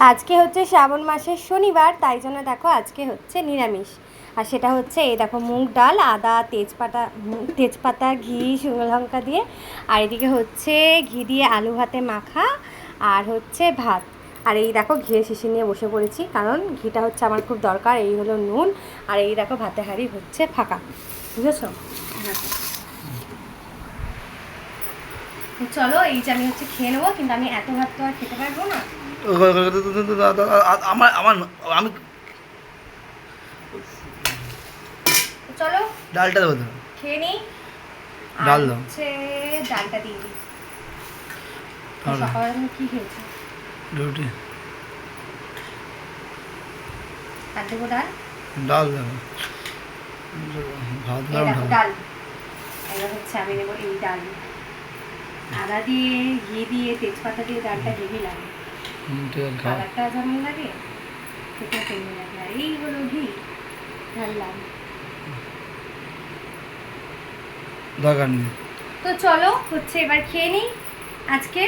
আজকে হচ্ছে শ্রাবণ মাসের শনিবার, তাই জন্য দেখো আজকে হচ্ছে নিরামিষ। আর সেটা হচ্ছে এই দেখো মুগ ডাল, আদা, তেজপাতা তেজপাতা, ঘি, শুকনো লঙ্কা দিয়ে, আর এদিকে হচ্ছে ঘি দিয়ে আলু ভাতে মাখা, আর হচ্ছে ভাত। আর এই দেখো ঘিয়ে শিশি নিয়ে বসে পড়েছি, কারণ ঘিটা হচ্ছে আমার খুব দরকার, এই হলো নুন, আর এই দেখো ভাতে হাঁড়ি হচ্ছে ফাঁকা। বুঝেছ? চলো, এই যে আমি হচ্ছে খেয়ে নেব, কিন্তু আমি এত ভাত তো আর খেতে পারব না। আমার আমার আমি চলো। ডালটা দেবো খেয়ে আর ডাল দাও। ডালটা দিয়ে দিই। সকালে কি খেয়েছো? রুটি। আর দেবো ডাল? ডাল দেবো। ভাত এই ডাল। এবার হচ্ছে আমি নেব এই ডাল। আদা দিয়ে ঘি দিয়ে তেজপাতা দিয়ে ডালটা হেভি লাগে। কালারটা যেমন লাগে সেটা তেমনি লাগে। আর এই হলো ঘি ঢাললাম দরকার নেই তো চলো হচ্ছে এবার খেয়ে নিই আজকে।